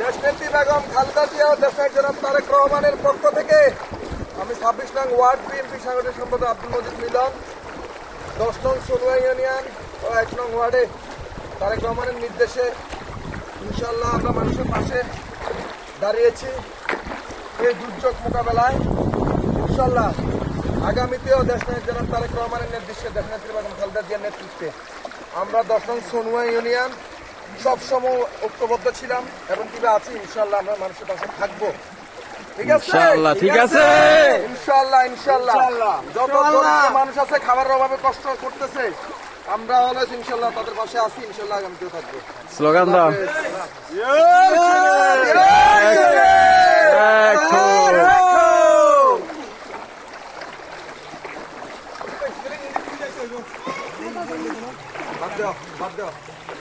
দেশনেত্রী বেগম খালেদা জিয়া, দেশনায়ক জনাব তারেক রহমানের থেকে আমি ছাব্বিশ নং ওয়ার্ড বিএনপি সাংগঠনিক সম্পাদক আব্দুল মজিদ মিলন, দশ নং সোনুয়া ইউনিয়ন ও এক নং ওয়ার্ডে তারেক রহমানের নির্দেশে ইনশাল্লাহ আমরা মানুষের পাশে দাঁড়িয়েছি। এই দুর্যোগ মোকাবেলায় ইনশাল্লাহ আগামীতেও দেশনায়ক জনাব তারেক রহমানের নির্দেশে দেশনেত্রী বেগম খালেদা জিয়ার নেতৃত্বে আমরা দশ নং সোনুয়া ইউনিয়ন সবসময় ঐক্যবদ্ধ ছিলাম এবং কি আছি ইনশাল্লাহ আমরা মানুষের পাশে থাকব। ঠিক আছে? ইনশাআল্লাহ, ঠিক আছে। ইনশাল্লাহ ইনশাল্লাহ যত মানুষ আছে খাবারের অভাবে কষ্ট করতেছে আমরা অলওয়েজ ইনশাল্লাহ তাদের পাশে আছি ইনশাল্লাহ আগামীতেও থাকব। স্লোগান দাও। বাদ দাও বাদ দাও